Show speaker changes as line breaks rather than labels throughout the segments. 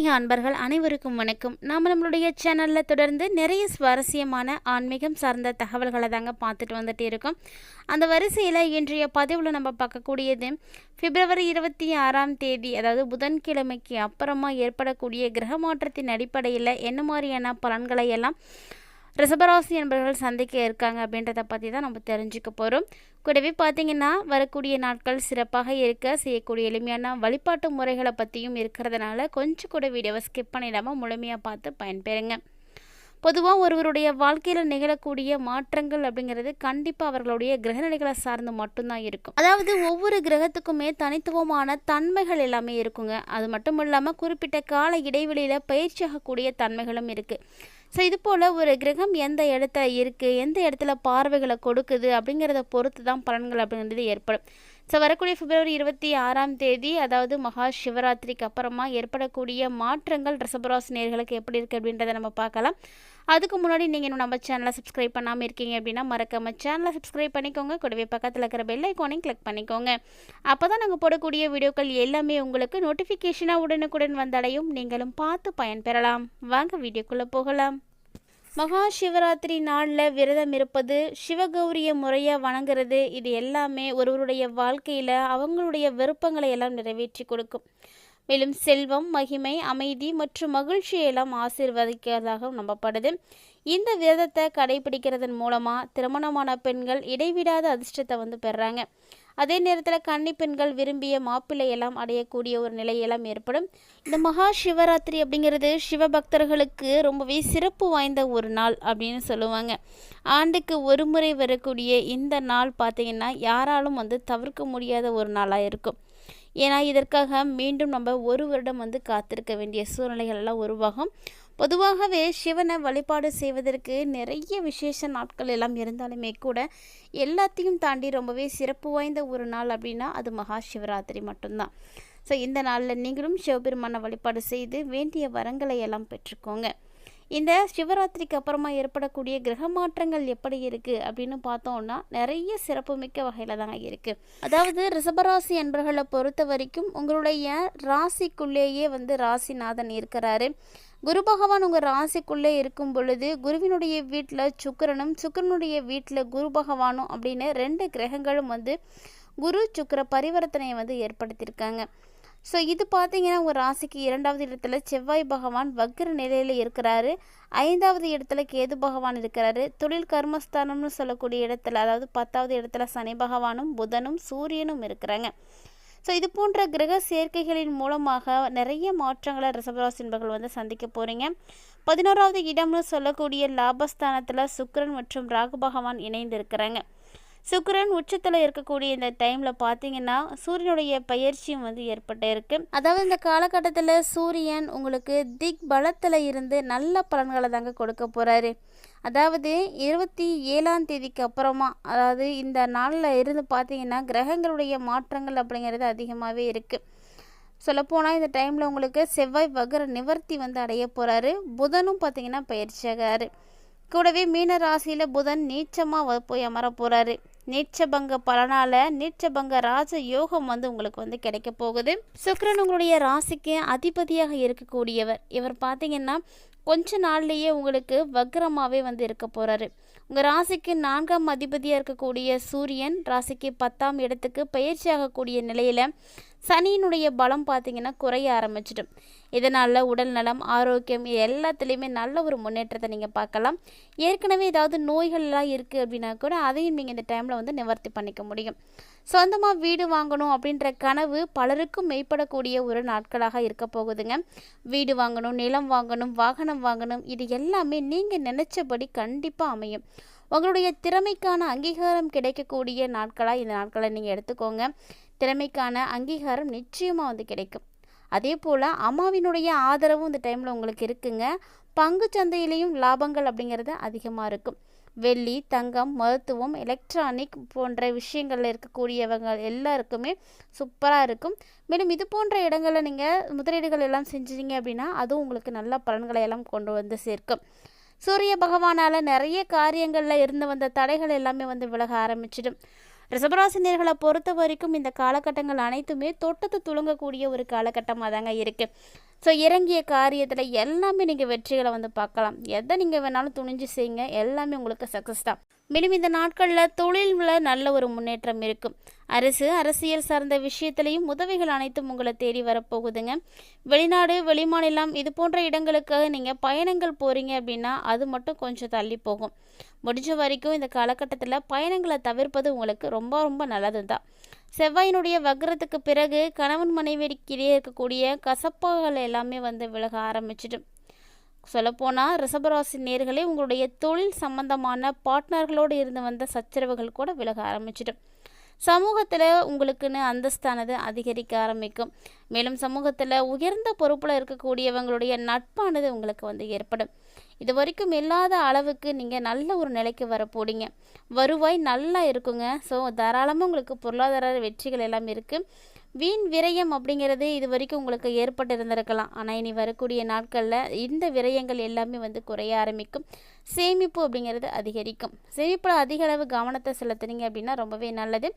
ஆன்மீக அன்பர்கள் அனைவருக்கும் வணக்கம். நாம் நம்மளுடைய சேனலில் தொடர்ந்து நிறைய சுவாரஸ்யமான ஆன்மீகம் சார்ந்த தகவல்களை தாங்க பார்த்துட்டு வந்துட்டு இருக்கோம். அந்த வரிசையில் இன்றைய பதிவில் நம்ம பார்க்கக்கூடியது பிப்ரவரி இருபத்தி ஆறாம் தேதி அதாவது புதன்கிழமைக்கு அப்புறமா ஏற்படக்கூடிய கிரக மாற்றத்தின் அடிப்படையில் என்ன மாதிரியான பலன்களை எல்லாம் ரிசபராசி என்பவர்கள் சந்திக்க இருக்காங்க அப்படின்றத பற்றி தான் நம்ம தெரிஞ்சுக்க போகிறோம் கூடவே பார்த்தீங்கன்னா வரக்கூடிய நாட்கள் சிறப்பாக இருக்க செய்யக்கூடிய எளிமையான வழிபாட்டு முறைகளை பற்றியும் இருக்கிறதுனால கொஞ்சம் கூட வீடியோவை ஸ்கிப் பண்ணிடாமல் முழுமையாக பார்த்து பயன்பெறுங்க. பொதுவாக ஒருவருடைய வாழ்க்கையில் நிகழக்கூடிய மாற்றங்கள் அப்படிங்கிறது கண்டிப்பாக அவர்களுடைய கிரகநிலைகளை சார்ந்து மட்டும்தான் இருக்கும். அதாவது ஒவ்வொரு கிரகத்துக்குமே தனித்துவமான தன்மைகள் எல்லாமே இருக்குங்க. அது மட்டும் இல்லாமல் குறிப்பிட்ட கால இடைவெளியில் பயிற்சியாகக்கூடிய தன்மைகளும் இருக்குது ஸோ இது போல் ஒரு கிரகம் எந்த இடத்துல இருக்குது எந்த இடத்துல பார்வைகளை கொடுக்குது அப்படிங்கிறத பொறுத்து தான் பலன்கள் அப்படிங்கிறது ஏற்படும். ஸோ வரக்கூடிய பிப்ரவரி இருபத்தி ஆறாம் தேதி அதாவது மகா சிவராத்திரிக்கு அப்புறமா ஏற்படக்கூடிய மாற்றங்கள் ரிஷபராசி நேர்களுக்கு எப்படி இருக்குது அப்படின்றத நம்ம பார்க்கலாம். அதுக்கு முன்னாடி நீங்கள் இன்னும் நம்ம சேனலை சப்ஸ்கிரைப் பண்ணாமல் இருக்கீங்க அப்படின்னா மறக்காம சேனலை சப்ஸ்கிரைப் பண்ணிக்கோங்க. கூடவே பக்கத்தில் இருக்கிற பெல் ஐக்கானையும் கிளிக் பண்ணிக்கோங்க. அப்போ தான் நாங்கள் போடக்கூடிய வீடியோக்கள் எல்லாமே உங்களுக்கு நோட்டிஃபிகேஷனாக உடனுக்குடன் வந்தடையும். நீங்களும் பார்த்து பயன்பெறலாம். வாங்க வீடியோக்குள்ளே போகலாம். மகா சிவராத்திரி நாளில் விரதம் இருப்பது சிவகௌரிய முறையாக வணங்குறது இது எல்லாமே ஒருவருடைய வாழ்க்கையில் அவங்களுடைய விருப்பங்களை எல்லாம் நிறைவேற்றி கொடுக்கும். மேலும் செல்வம் மகிமை அமைதி மற்றும் மகிழ்ச்சியை எல்லாம் ஆசீர்வதிக்கிறதாக நம்பப்படுது. இந்த விரதத்தை கடைபிடிக்கிறதன் மூலமாக திருமணமான பெண்கள் இடைவிடாத அதிர்ஷ்டத்தை வந்து பெறாங்க. அதே நேரத்தில் கன்னி பெண்கள் விரும்பிய மாப்பிள்ளை எல்லாம் அடையக்கூடிய ஒரு நிலையெல்லாம் ஏற்படும். இந்த மகா சிவராத்திரி அப்படிங்கிறது சிவபக்தர்களுக்கு ரொம்பவே சிறப்பு வாய்ந்த ஒரு நாள் அப்படின்னு சொல்லுவாங்க. ஆண்டுக்கு ஒரு முறை வரக்கூடிய இந்த நாள் பார்த்திங்கன்னா யாராலும் வந்து தவிர்க்க முடியாத ஒரு நாளாக இருக்கும். ஏன்னா இதற்காக மீண்டும் நம்ம ஒரு வருடம் வந்து காத்திருக்க வேண்டிய சூழ்நிலைகள் எல்லாம் உருவாகும். பொதுவாகவே சிவனை வழிபாடு செய்வதற்கு நிறைய விசேஷ நாட்கள் எல்லாம் இருந்தாலுமே கூட எல்லாத்தையும் தாண்டி ரொம்பவே சிறப்பு வாய்ந்த ஒரு நாள் அப்படின்னா அது மகா சிவராத்திரி மட்டும்தான். ஸோ இந்த நாளில் நீங்களும் சிவபெருமானை வழிபாடு செய்து வேண்டிய வரங்களை எல்லாம் பெற்றுக்கோங்க. இந்த சிவராத்திரிக்கு அப்புறமா ஏற்படக்கூடிய கிரக மாற்றங்கள் எப்படி இருக்குது அப்படின்னு பார்த்தோம்னா நிறைய சிறப்புமிக்க வகையில் தாங்க இருக்குது அதாவது ரிஷபராசி என்பர்களை பொறுத்த வரைக்கும் உங்களுடைய ராசிக்குள்ளேயே வந்து ராசிநாதன் இருக்கிறாரு. குரு பகவான் உங்கள் ராசிக்குள்ளே இருக்கும் பொழுது குருவினுடைய வீட்டில் சுக்கரனும் சுக்கரனுடைய வீட்டில் குரு பகவானும் அப்படின்னு ரெண்டு கிரகங்களும் வந்து குரு சுக்கர பரிவர்த்தனையை வந்து ஏற்படுத்தியிருக்காங்க. ஸோ இது பார்த்தீங்கன்னா உங்கள் ராசிக்கு இரண்டாவது இடத்துல செவ்வாய் பகவான் வக்ர நிலையில் இருக்கிறாரு. ஐந்தாவது இடத்துல கேது பகவான் இருக்கிறாரு. தொழில் கர்மஸ்தானம்னு சொல்லக்கூடிய இடத்துல அதாவது பத்தாவது இடத்துல சனி பகவானும் புதனும் சூரியனும் இருக்கிறாங்க. ஸோ இது போன்ற கிரக சேர்க்கைகளின் மூலமாக நிறைய மாற்றங்களை ரிசபராசி என்பர்கள் வந்து சந்திக்க போகிறீங்க பதினோராவது இடம்னு சொல்லக்கூடிய லாபஸ்தானத்தில் சுக்கரன் மற்றும் ராகு பகவான் இணைந்து இருக்கிறாங்க சுக்கரன் உச்சத்தில் இருக்கக்கூடிய இந்த டைமில் பார்த்தீங்கன்னா சூரியனுடைய பயிற்சியும் வந்து ஏற்பட்டு இருக்கு. அதாவது இந்த காலகட்டத்தில் சூரியன் உங்களுக்கு திக் பலத்தில் இருந்து நல்ல பலன்களை தாங்க கொடுக்க போகிறாரு அதாவது இருபத்தி ஏழாம் தேதிக்கு அப்புறமா அதாவது இந்த நாளில் இருந்து பார்த்தீங்கன்னா கிரகங்களுடைய மாற்றங்கள் அப்படிங்கிறது அதிகமாகவே இருக்குது சொல்லப்போனால் இந்த டைமில் உங்களுக்கு செவ்வாய் வகர நிவர்த்தி வந்து அடைய போகிறாரு புதனும் பார்த்தீங்கன்னா பயிற்சியாகிறாரு. கூடவே மீன ராசியில் புதன் நீச்சமாக போய் அமர போகிறாரு நீச்சபங்க பலனால் நீச்சபங்க ராஜ யோகம் வந்து உங்களுக்கு வந்து கிடைக்க போகுது. சுக்கரன் உங்களுடைய ராசிக்கு அதிபதியாக இருக்கக்கூடியவர். இவர் பார்த்தீங்கன்னா கொஞ்ச நாள்லேயே உங்களுக்கு வக்ரமாகவே வந்து இருக்க போகிறாரு உங்கள் ராசிக்கு நான்காம் அதிபதியாக இருக்கக்கூடிய சூரியன் ராசிக்கு பத்தாம் இடத்துக்கு பயிற்சி ஆகக்கூடிய நிலையில் சனியினுடைய பலம் பார்த்திங்கன்னா குறைய ஆரம்பிச்சிடும். இதனால் உடல் நலம் ஆரோக்கியம் இது எல்லாத்துலேயுமே நல்ல ஒரு முன்னேற்றத்தை நீங்கள் பார்க்கலாம். ஏற்கனவே ஏதாவது நோய்கள்லாம் இருக்குது அப்படின்னா கூட அதையும் நீங்கள் இந்த டைமில் வந்து நிவர்த்தி பண்ணிக்க முடியும். சொந்தமாக வீடு வாங்கணும் அப்படின்ற கனவு பலருக்கும் மெய்ப்படக்கூடிய ஒரு நாட்களாக இருக்க போகுதுங்க. வீடு வாங்கணும் நிலம் வாங்கணும் வாகனம் வாங்கணும் இது எல்லாமே நீங்கள் நினச்சபடி கண்டிப்பாக அமையும். உங்களுடைய திறமைக்கான அங்கீகாரம் கிடைக்கக்கூடிய நாட்களாக இந்த நாட்களை நீங்கள் எடுத்துக்கோங்க. திறமைக்கான அங்கீகாரம் நிச்சயமாக வந்து கிடைக்கும். அதே போல் அம்மாவினுடைய ஆதரவும் இந்த டைமில் உங்களுக்கு இருக்குங்க. பங்கு சந்தையிலையும் லாபங்கள் அப்படிங்கிறது அதிகமாக இருக்கும். வெள்ளி தங்கம் மருத்துவம் எலக்ட்ரானிக் போன்ற விஷயங்களில் இருக்கக்கூடியவங்க எல்லாருக்குமே சூப்பராக இருக்கும். மேலும் இது போன்ற இடங்களில் நீங்கள் முதலீடுகள் எல்லாம் செஞ்சீங்க அப்படின்னா அதுவும் உங்களுக்கு நல்ல பலன்களை எல்லாம் கொண்டு வந்து சேர்க்கும். சூரிய பகவானால் நிறைய காரியங்களில் இருந்து வந்த தடைகள் எல்லாமே வந்து விலக ஆரம்பிச்சிடும். ரிசபராசினியர்களை பொறுத்த வரைக்கும் இந்த காலகட்டங்கள் அனைத்துமே தொட்டத்து துளங்கக்கூடிய ஒரு காலகட்டமாக தாங்க இருக்குது ஸோ இறங்கிய காரியத்தில் எல்லாமே நீங்கள் வெற்றிகளை வந்து பார்க்கலாம். எதை நீங்கள் வேணாலும் துணிஞ்சு செய்யுங்க. எல்லாமே உங்களுக்கு சக்ஸஸ் தான். மேலும் இந்த நாட்களில் தொழிலில் நல்ல ஒரு முன்னேற்றம் இருக்கும். அரசு அரசியல் சார்ந்த விஷயத்திலையும் உதவிகள் அனைத்தும் உங்களை தேடி வரப்போகுதுங்க. வெளிநாடு வெளிமாநிலம் இது போன்ற இடங்களுக்கு நீங்கள் பயணங்கள் போகிறீங்க அப்படின்னா அது மட்டும் கொஞ்சம் தள்ளி போகும். முடிஞ்ச வரைக்கும் இந்த காலகட்டத்தில் பயணங்களை தவிர்ப்பது உங்களுக்கு ரொம்ப ரொம்ப நல்லது தான் செவ்வாயினுடைய வக்ரத்துக்கு பிறகு கணவன் மனைவிக்கிடையே இருக்கக்கூடிய கசப்புகள் எல்லாமே வந்து விலக ஆரம்பிச்சிடும் சொல்லப்போனால் ரிஷபராசி நேர்களே உங்களுடைய தொழில் சம்பந்தமான பார்ட்னர்களோடு இருந்து வந்த சச்சரவுகள் கூட விலக ஆரம்பிச்சிடும் சமூகத்தில் உங்களுக்குன்னு அந்தஸ்தானது அதிகரிக்க ஆரம்பிக்கும். மேலும் சமூகத்தில் உயர்ந்த பொறுப்பில் இருக்கக்கூடியவங்களுடைய நட்பானது உங்களுக்கு வந்து ஏற்படும். இது வரைக்கும் இல்லாத அளவுக்கு நீங்கள் நல்ல ஒரு நிலைக்கு வர வருவாய் நல்லா இருக்குங்க. ஸோ தாராளமாக உங்களுக்கு பொருளாதார வெற்றிகள் எல்லாம் இருக்குது வீண் விரயம் அப்படிங்கிறது இது வரைக்கும் உங்களுக்கு ஏற்பட்டு இருந்திருக்கலாம் ஆனால் இனி வரக்கூடிய நாட்களில் இந்த விரயங்கள் எல்லாமே வந்து குறைய ஆரம்பிக்கும். சேமிப்பு அப்படிங்கிறது அதிகரிக்கும். சேமிப்பில் அதிக அளவு கவனத்தை செலுத்துனீங்க அப்படின்னா ரொம்பவே நல்லது.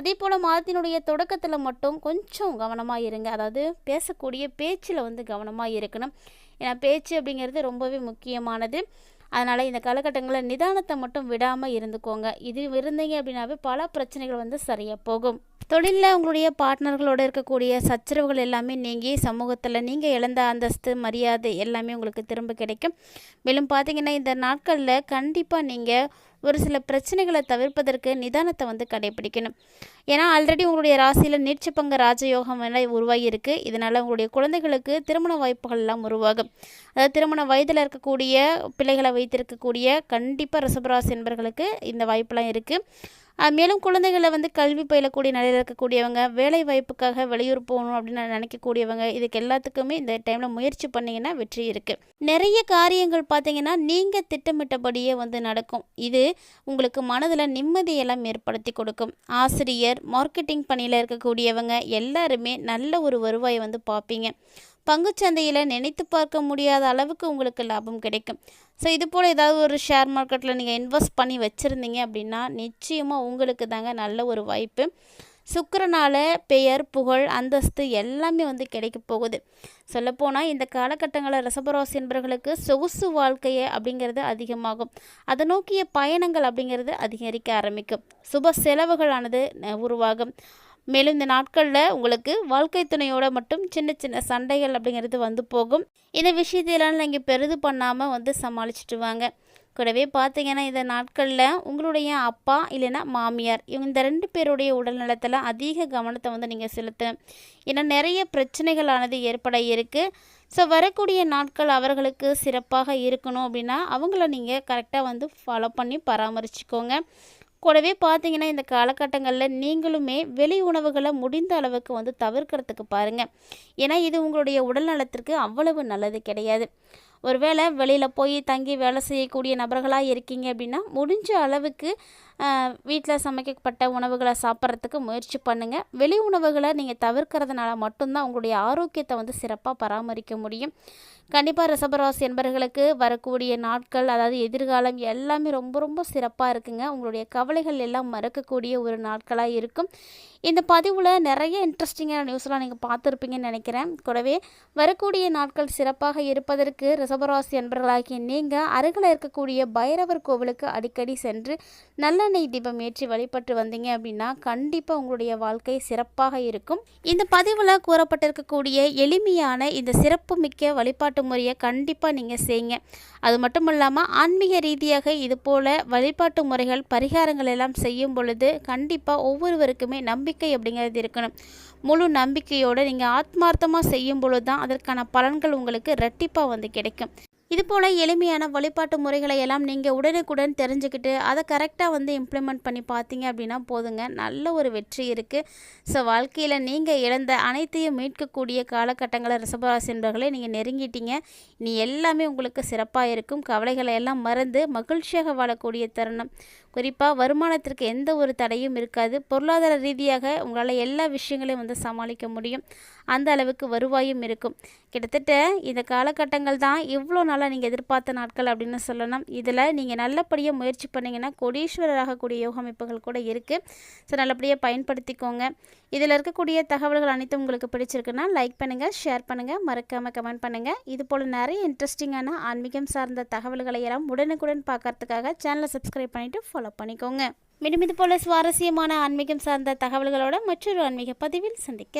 அதே போல் மாதத்தினுடைய தொடக்கத்தில் மட்டும் கொஞ்சம் கவனமாக இருங்க. அதாவது பேசக்கூடிய பேச்சில் வந்து கவனமாக இருக்கணும். ஏன்னா பேச்சு அப்படிங்கிறது ரொம்பவே முக்கியமானது. அதனால் இந்த காலகட்டங்களில் நிதானத்தை மட்டும் விடாமல் இருந்துக்கோங்க. இது இருந்தீங்க அப்படின்னாவே பல பிரச்சனைகள் வந்து சரியாக போகும். தொழிலில் உங்களுடைய பார்ட்னர்களோடு இருக்கக்கூடிய சச்சரவுகள் எல்லாமே நீங்கி சமூகத்தில் நீங்கள் இழந்த அந்தஸ்து மரியாதை எல்லாமே உங்களுக்கு திரும்ப கிடைக்கும். மேலும் பார்த்தீங்கன்னா இந்த நாட்களில் கண்டிப்பாக நீங்கள் ஒரு சில பிரச்சனைகளை தவிர்ப்பதற்கு நிதானத்தை வந்து கடைபிடிக்கணும் ஏன்னா ஆல்ரெடி உங்களுடைய ராசியில் நீட்சிப்பங்க ராஜயோகம் எல்லாம் உருவாகி இருக்குது இதனால் உங்களுடைய குழந்தைகளுக்கு திருமண வாய்ப்புகள் எல்லாம் உருவாகும். அதாவது திருமண வயதில் இருக்கக்கூடிய பிள்ளைகளை வைத்திருக்கக்கூடிய கண்டிப்பாக ரிசபராசி என்பர்களுக்கு இந்த வாய்ப்பெல்லாம் இருக்குது மேலும் குழந்தைகளை வந்து கல்வி பயிலக்கூடிய நிலையில் இருக்கக்கூடியவங்க வேலை வாய்ப்புக்காக வெளியூர் போகணும் அப்படின்னு நினைக்கக்கூடியவங்க இதுக்கு எல்லாத்துக்குமே இந்த டைமில் முயற்சி பண்ணிங்கன்னா வெற்றி இருக்குது நிறைய காரியங்கள் பார்த்தீங்கன்னா நீங்கள் திட்டமிட்டபடியே வந்து நடக்கும். இது உங்களுக்கு மனதில் நிம்மதியெல்லாம் ஏற்படுத்தி கொடுக்கும். ஆசிரியர் மார்க்கெட்டிங் பணியில் இருக்கக்கூடியவங்க எல்லாருமே நல்ல ஒரு வருவாயை வந்து பார்ப்பீங்க. பங்குச்சந்தையில் நினைத்து பார்க்க முடியாத அளவுக்கு உங்களுக்கு லாபம் கிடைக்கும். ஸோ இது போல் ஏதாவது ஒரு ஷேர் மார்க்கெட்டில் நீங்கள் இன்வெஸ்ட் பண்ணி வச்சுருந்தீங்க அப்படின்னா நிச்சயமாக உங்களுக்கு தாங்க நல்ல ஒரு வாய்ப்பு. சுக்கரனால் பெயர் புகழ் அந்தஸ்து எல்லாமே வந்து கிடைக்க போகுது. சொல்லப்போனால் இந்த காலகட்டங்களில் ரசபராசி என்பவர்களுக்கு சொகுசு வாழ்க்கையை அப்படிங்கிறது அதிகமாகும். அதை நோக்கிய பயணங்கள் அப்படிங்கிறது அதிகரிக்க ஆரம்பிக்கும். சுப செலவுகளானது உருவாகும். மேலும் இந்த நாட்களில் உங்களுக்கு வாழ்க்கை துணையோட மட்டும் சின்ன சின்ன சண்டைகள் அப்படிங்கிறது வந்து போகும். இந்த விஷயத்தையெல்லாம் நீங்கள் பெரிது பண்ணாமல் வந்து சமாளிச்சுட்டு வாங்க. கூடவே பார்த்தீங்கன்னா இந்த நாட்களில் உங்களுடைய அப்பா இல்லைன்னா மாமியார் இவங்க இந்த ரெண்டு பேருடைய உடல்நலத்தில் அதிக கவனத்தை வந்து நீங்கள் செலுத்தணும் ஏன்னா நிறைய பிரச்சனைகளானது ஏற்பட இருக்குது ஸோ வரக்கூடிய நாட்கள் அவர்களுக்கு சிறப்பாக இருக்கணும் அப்படின்னா அவங்கள நீங்கள் கரெக்டாக வந்து ஃபாலோ பண்ணி பராமரிச்சுக்கோங்க. கூடவே பார்த்தீங்கன்னா இந்த காலகட்டங்களில் நீங்களுமே வெளி உணவுகளை முடிந்த அளவுக்கு வந்து தவிர்க்கிறதுக்கு பாருங்கள் ஏன்னா இது உங்களுடைய உடல் நலத்திற்கு அவ்வளவு நல்லது கிடையாது. ஒருவேளை வெளியில் போய் தங்கி வேலை செய்யக்கூடிய நபர்களாக இருக்கீங்க அப்படின்னா முடிஞ்ச அளவுக்கு வீட்டில் சமைக்கப்பட்ட உணவுகளை சாப்பிட்றதுக்கு முயற்சி பண்ணுங்கள் வெளி உணவுகளை நீங்கள் தவிர்க்கிறதுனால மட்டும்தான் உங்களுடைய ஆரோக்கியத்தை வந்து சிறப்பாக பராமரிக்க முடியும். கண்டிப்பாக ரிசபராசி என்பர்களுக்கு வரக்கூடிய நாட்கள் அதாவது எதிர்காலம் எல்லாமே ரொம்ப ரொம்ப சிறப்பாக இருக்குங்க. உங்களுடைய கவலைகள் எல்லாம் மறக்கக்கூடிய ஒரு நாட்களாக இருக்கும். இந்த பதிவில் நிறைய இன்ட்ரெஸ்டிங்கான நியூஸ்லாம் நீங்கள் பார்த்துருப்பீங்கன்னு நினைக்கிறேன். கூடவே வரக்கூடிய நாட்கள் சிறப்பாக இருப்பதற்கு ரிசபராசி என்பர்களாகிய நீங்கள் அருகில் இருக்கக்கூடிய பைரவர் கோவிலுக்கு அடிக்கடி சென்று நல்லெண்ணெய் தீபம் ஏற்றி வழிபட்டு வந்தீங்க அப்படின்னா கண்டிப்பாக உங்களுடைய வாழ்க்கை சிறப்பாக இருக்கும். இந்த பதிவில் கூறப்பட்டிருக்கக்கூடிய எளிமையான இந்த சிறப்பு மிக்க வழிபாட்டு வழிபாட்டு முறையை கண்டிப்பாக நீங்கள் செய்யுங்க. அது மட்டும் இல்லாமல் ஆன்மீக ரீதியாக இது போல் வழிபாட்டு முறைகள் பரிகாரங்கள் எல்லாம் செய்யும் பொழுது கண்டிப்பாக ஒவ்வொருவருக்குமே நம்பிக்கை அப்படிங்கிறது இருக்கணும். முழு நம்பிக்கையோடு நீங்கள் ஆத்மார்த்தமாக செய்யும் பொழுது தான் அதற்கான பலன்கள் உங்களுக்கு ரெட்டிப்பாக வந்து கிடைக்கும். இதுபோல் எளிமையான வழிபாட்டு முறைகளை எல்லாம் நீங்கள் உடனுக்குடன் தெரிஞ்சுக்கிட்டு அதை கரெக்டாக வந்து இம்ப்ளிமெண்ட் பண்ணி பார்த்தீங்க அப்படின்னா போதுங்க. நல்ல ஒரு வெற்றி இருக்குது ஸோ வாழ்க்கையில் நீங்கள் இழந்த அனைத்தையும் மீட்கக்கூடிய காலகட்டங்களை ரிசபராசி என்பவர்களை நீங்கள் நெருங்கிட்டீங்க. நீ எல்லாமே உங்களுக்கு சிறப்பாக இருக்கும். கவலைகளை எல்லாம் மறந்து மகிழ்ச்சியாக வாழக்கூடிய தருணம். குறிப்பாக வருமானத்திற்கு எந்த ஒரு தடையும் இருக்காது. பொருளாதார ரீதியாக உங்களால் எல்லா விஷயங்களையும் வந்து சமாளிக்க முடியும். அந்த அளவுக்கு வருவாயும் இருக்கும். கிட்டத்தட்ட இந்த காலகட்டங்கள் தான் இவ்வளோ நாளாக நீங்கள் எதிர்பார்த்த நாட்கள் அப்படின்னு சொல்லணும் இதில் நீங்கள் நல்லபடியாக முயற்சி பண்ணிங்கன்னா கோடீஸ்வரராகக்கூடிய யோக அமைப்புகள் கூட இருக்குது ஸோ நல்லபடியாக பயன்படுத்திக்கோங்க. இதில் இருக்கக்கூடிய தகவல்கள் அனைத்தும் உங்களுக்கு பிடிச்சிருக்குன்னா லைக் பண்ணுங்கள் ஷேர் பண்ணுங்கள் மறக்காமல் கமெண்ட் பண்ணுங்கள் இது போல் நிறைய இன்ட்ரெஸ்டிங்கான ஆன்மீகம் சார்ந்த தகவல்களை எல்லாம் உடனுக்குடன் பார்க்கறதுக்காக சேனலை சப்ஸ்கிரைப் பண்ணிவிட்டு ஃபாலோ பண்ணிக்கோங்க. மீண்டும் இது போல சுவாரஸ்யமான ஆன்மீகம் சார்ந்த தகவல்களோட மற்றொரு ஆன்மீக பதிவில் சந்திக்க